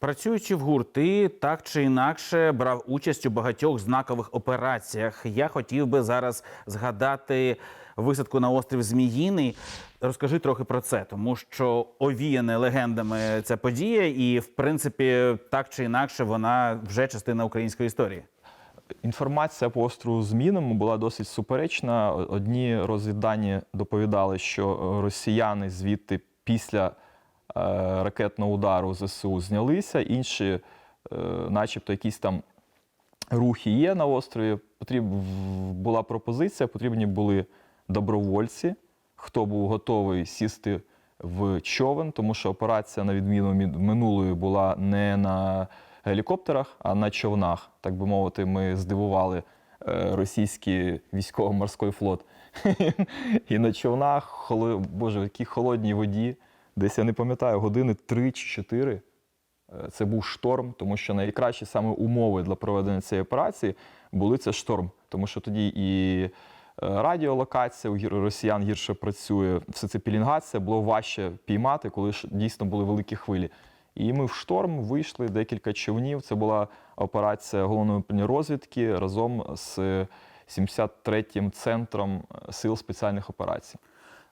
Працюючи в ГУР, ти так чи інакше брав участь у багатьох знакових операціях. Я хотів би зараз згадати висадку на острів Зміїний. Розкажи трохи про це, тому що овіяне легендами ця подія, і в принципі, так чи інакше, вона вже частина української історії. Інформація по острову Змінному була досить суперечна. Одні розвіддані доповідали, що росіяни звідти після е, ракетного удару ЗСУ знялися, інші, е, начебто, якісь там рухи є на острові. Потріб, була пропозиція, потрібні були добровольці, хто був готовий сісти в човен, тому що операція, на відміну від минулої, була не на гелікоптерах, а на човнах. Так би мовити, ми здивували е, російський військово-морський флот. І на човнах, боже, в якій холодній воді, десь я не пам'ятаю, години 3 чи 4. Е, Це був шторм, тому що найкращі саме умови для проведення цієї операції були це шторм, тому що тоді і е, радіолокація у росіян гірше працює, все це пілінгація було важче піймати, коли дійсно були великі хвилі. І ми в шторм вийшли декілька човнів. Це була операція головної управління розвідки разом з 73-м центром е, сил спеціальних операцій.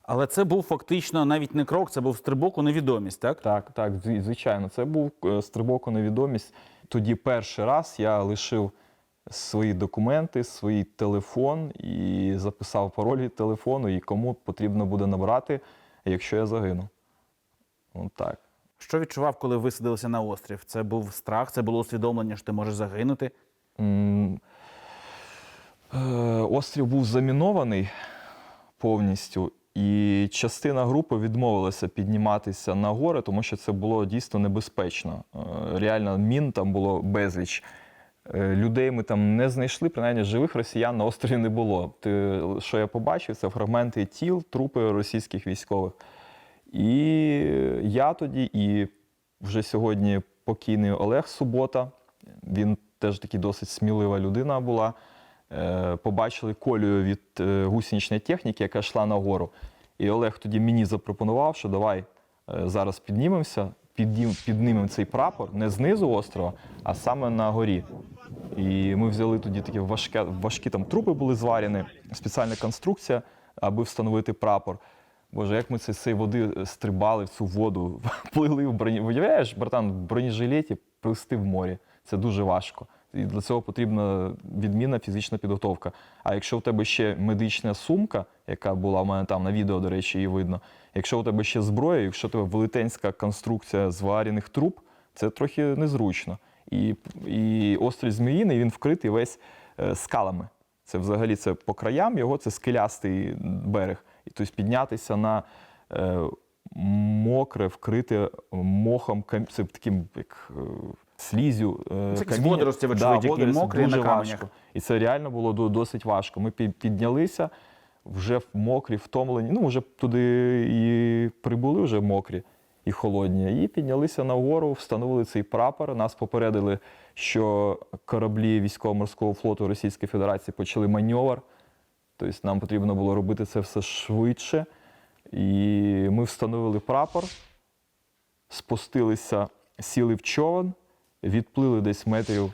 Але це був фактично навіть не крок, це був стрибок у невідомість, так? Так, так, звичайно, це був е, стрибок у невідомість. Тоді перший раз я лишив свої документи, свій телефон і записав пароль від телефону, і кому потрібно буде набрати, якщо я загину. От так. Що відчував, коли висадилися на острів? Це був страх, це було усвідомлення, що ти можеш загинути. М, е, Острів був замінований повністю, і частина групи відмовилася підніматися на гори, тому що це було дійсно небезпечно. Е, Реально, мін там було безліч. Е, Людей ми там не знайшли, принаймні живих росіян на острові не було. Ти, що я побачив, це фрагменти тіл, трупи російських військових. І я тоді, і вже сьогодні покійний Олег Субота, він теж такий досить смілива людина була. Е, Побачили колію від е, гусеничної техніки, яка йшла нагору. І Олег тоді мені запропонував, що давай е, зараз піднімемося, піднім, піднімемо цей прапор не знизу острова, а саме на горі. І ми взяли тоді такі важкі, важкі там трупи були зварені, спеціальна конструкція, аби встановити прапор. Боже, як ми з цієї води стрибали в цю воду, плили в броні. Уявляєш, братан, в бронежилеті плисти в морі. Це дуже важко. І для цього потрібна відмінна фізична підготовка. А якщо в тебе ще медична сумка, яка була в мене там на відео, до речі, її видно, якщо у тебе ще зброя, якщо у тебе велетенська конструкція зварених труб, це трохи незручно. І, і острів Зміїний він вкритий весь е, скалами. Це взагалі це по краям його це скелястий берег. І тобто піднятися на е, мокре, вкрите мохом, це таким як е, слізю. Е, Це якісь водорості, вочевидь, які мокрі дуже на каменях. важко. І це реально було досить важко. Ми піднялися вже мокрі, втомлені. Ну, вже туди і прибули вже мокрі і холодні. І піднялися нагору, встановили цей прапор. Нас попередили, що кораблі військово-морського флоту Російської Федерації почали маневр. Тобто нам потрібно було робити це все швидше. І ми встановили прапор, спустилися, сіли в човен, відплили десь метрів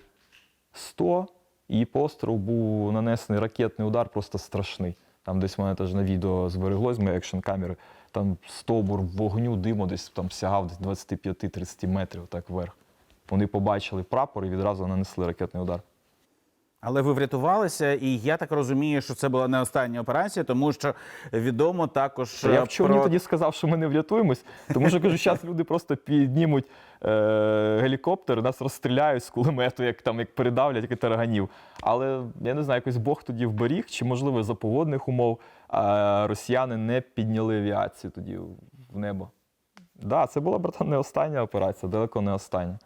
100, і по острову був нанесений ракетний удар, просто страшний. Там десь в мене теж на відео збереглось моєї екшн камери. Там стовбур вогню, диму десь там сягав десь 25-30 метрів так вверх. Вони побачили прапор і відразу нанесли ракетний удар. Але ви врятувалися, і я так розумію, що це була не остання операція, тому що відомо також Та я е, в човні про тоді сказав, що ми не врятуємось, тому що кажу, зараз люди просто піднімуть е, гелікоптер, нас розстріляють з кулемету, як там як передавлять, як і тараганів. Але я не знаю, якось Бог тоді вберіг, чи можливо за погодних умов а росіяни не підняли авіацію тоді в небо. Так, да, це була братан, не остання операція, далеко не остання.